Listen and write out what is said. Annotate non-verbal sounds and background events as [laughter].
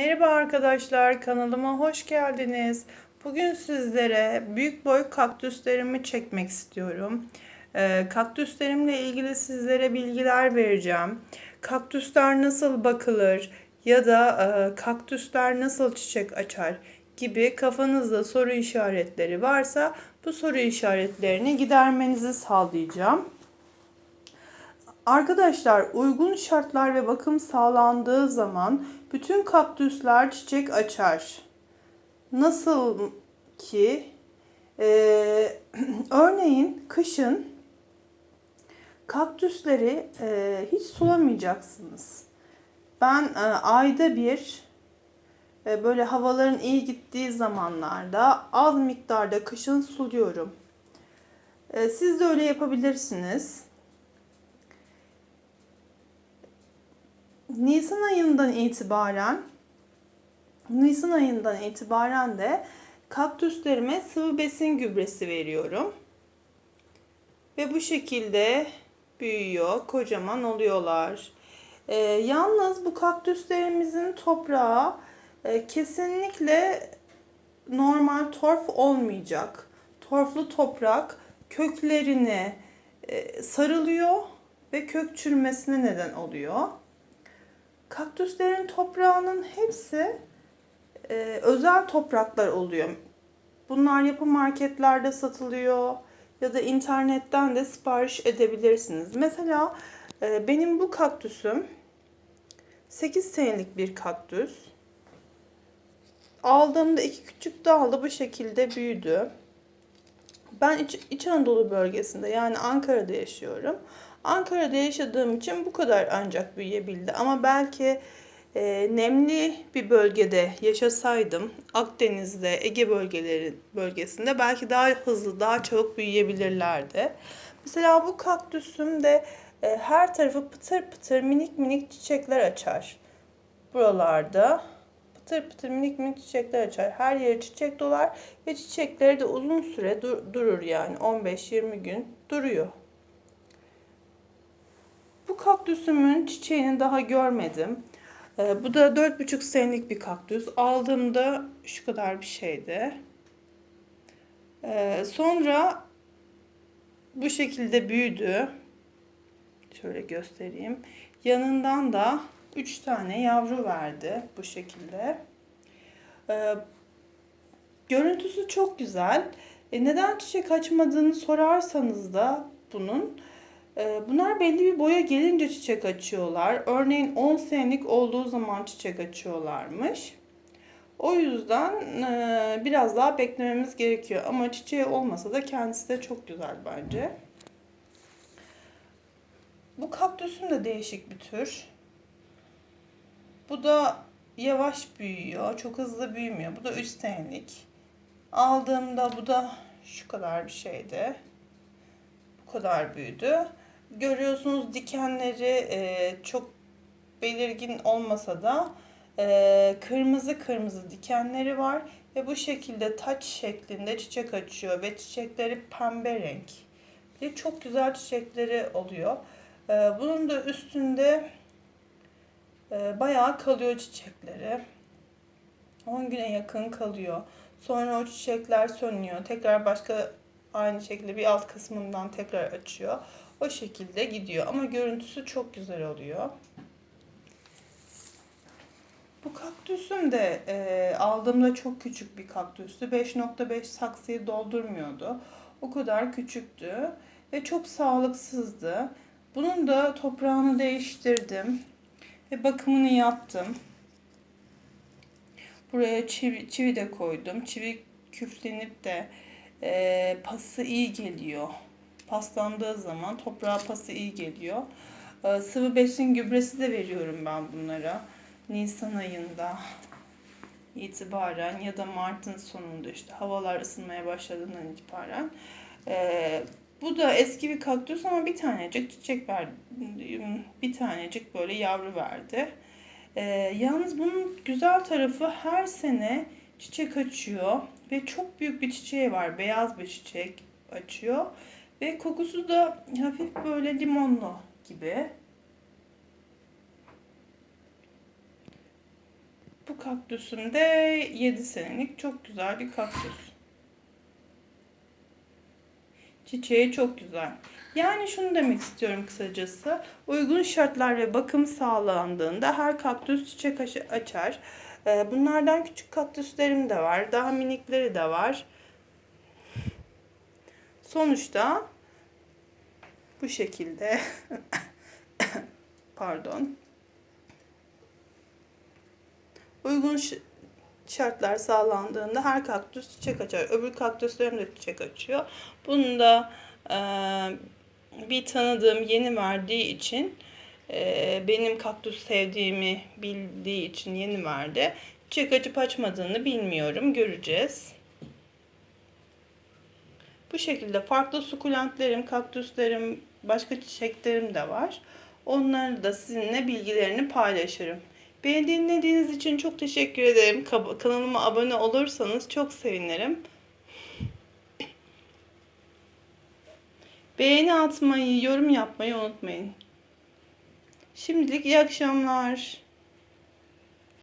Merhaba arkadaşlar, kanalıma hoş geldiniz. Bugün sizlere büyük boy kaktüslerimi çekmek istiyorum. Ee, kaktüslerimle ilgili sizlere bilgiler vereceğim. Kaktüsler nasıl bakılır ya da e, kaktüsler nasıl çiçek açar gibi kafanızda soru işaretleri varsa bu soru işaretlerini gidermenizi sağlayacağım. Arkadaşlar uygun şartlar ve bakım sağlandığı zaman bütün kaktüsler çiçek açar. Nasıl ki e, [clears throat] örneğin kışın kaktüsleri e, hiç sulamayacaksınız. Ben e, ayda bir e, böyle havaların iyi gittiği zamanlarda az miktarda kışın suluyorum. E, siz de öyle yapabilirsiniz. Nisan ayından itibaren Nisan ayından itibaren de kaktüslerime sıvı besin gübresi veriyorum. Ve bu şekilde büyüyor, kocaman oluyorlar. Ee, yalnız bu kaktüslerimizin toprağı e, kesinlikle normal torf olmayacak. Torflu toprak köklerini e, sarılıyor ve kök çürümesine neden oluyor. Kaktüslerin toprağının hepsi e, özel topraklar oluyor. Bunlar yapı marketlerde satılıyor ya da internetten de sipariş edebilirsiniz. Mesela e, benim bu kaktüsüm 8 senelik bir kaktüs. Aldığımda iki küçük dalda bu şekilde büyüdü. Ben İç, İç Anadolu bölgesinde yani Ankara'da yaşıyorum. Ankara'da yaşadığım için bu kadar ancak büyüyebildi. Ama belki e, nemli bir bölgede yaşasaydım, Akdeniz'de, Ege bölgeleri bölgesinde belki daha hızlı, daha çabuk büyüyebilirlerdi. Mesela bu kaktüsüm de e, her tarafı pıtır pıtır minik minik çiçekler açar. Buralarda pıtır pıtır minik minik çiçekler açar. Her yeri çiçek dolar ve çiçekleri de uzun süre dur- durur yani 15-20 gün duruyor. Bu kaktüsümün çiçeğini daha görmedim. Ee, bu da 4,5 senelik bir kaktüs. Aldığımda şu kadar bir şeydi. Ee, sonra bu şekilde büyüdü. Şöyle göstereyim. Yanından da 3 tane yavru verdi bu şekilde. Ee, görüntüsü çok güzel. E, neden çiçek açmadığını sorarsanız da bunun bunlar belli bir boya gelince çiçek açıyorlar. Örneğin 10 senelik olduğu zaman çiçek açıyorlarmış. O yüzden e, biraz daha beklememiz gerekiyor. Ama çiçeği olmasa da kendisi de çok güzel bence. Bu kaktüsün de değişik bir tür. Bu da yavaş büyüyor. Çok hızlı büyümüyor. Bu da 3 senelik. Aldığımda bu da şu kadar bir şeydi. Bu kadar büyüdü görüyorsunuz dikenleri e, çok belirgin olmasa da e, kırmızı kırmızı dikenleri var ve bu şekilde taç şeklinde çiçek açıyor ve çiçekleri pembe renk. Ve çok güzel çiçekleri oluyor. E, bunun da üstünde e, bayağı kalıyor çiçekleri. 10 güne yakın kalıyor. Sonra o çiçekler sönüyor. Tekrar başka aynı şekilde bir alt kısmından tekrar açıyor. O şekilde gidiyor ama görüntüsü çok güzel oluyor. Bu kaktüsüm de e, aldığımda çok küçük bir kaktüstü. 5.5 saksıyı doldurmuyordu. O kadar küçüktü ve çok sağlıksızdı. Bunun da toprağını değiştirdim ve bakımını yaptım. Buraya çivi, çivi de koydum. Çivi küflenip de e, pası iyi geliyor paslandığı zaman toprağa pası iyi geliyor. Ee, sıvı besin gübresi de veriyorum ben bunlara. Nisan ayında itibaren ya da Mart'ın sonunda işte havalar ısınmaya başladığından itibaren. Ee, bu da eski bir kaktüs ama bir tanecik çiçek verdi. Bir tanecik böyle yavru verdi. Ee, yalnız bunun güzel tarafı her sene çiçek açıyor ve çok büyük bir çiçeği var. Beyaz bir çiçek açıyor. Ve kokusu da hafif böyle limonlu gibi. Bu kaktüsüm de 7 senelik çok güzel bir kaktüs. Çiçeği çok güzel. Yani şunu demek istiyorum kısacası. Uygun şartlar ve bakım sağlandığında her kaktüs çiçek aç- açar. Ee, Bunlardan küçük kaktüslerim de var. Daha minikleri de var. Sonuçta bu şekilde [laughs] pardon uygun şartlar sağlandığında her kaktüs çiçek açar. Öbür kaktüslerim de çiçek açıyor. Bunu da eee, bir tanıdığım yeni verdiği için eee, benim kaktüs sevdiğimi bildiği için yeni verdi. Çiçek açıp açmadığını bilmiyorum. Göreceğiz. Bu şekilde farklı sukulentlerim, kaktüslerim, başka çiçeklerim de var. Onları da sizinle bilgilerini paylaşırım. Beni dinlediğiniz için çok teşekkür ederim. Kanalıma abone olursanız çok sevinirim. Beğeni atmayı, yorum yapmayı unutmayın. Şimdilik iyi akşamlar.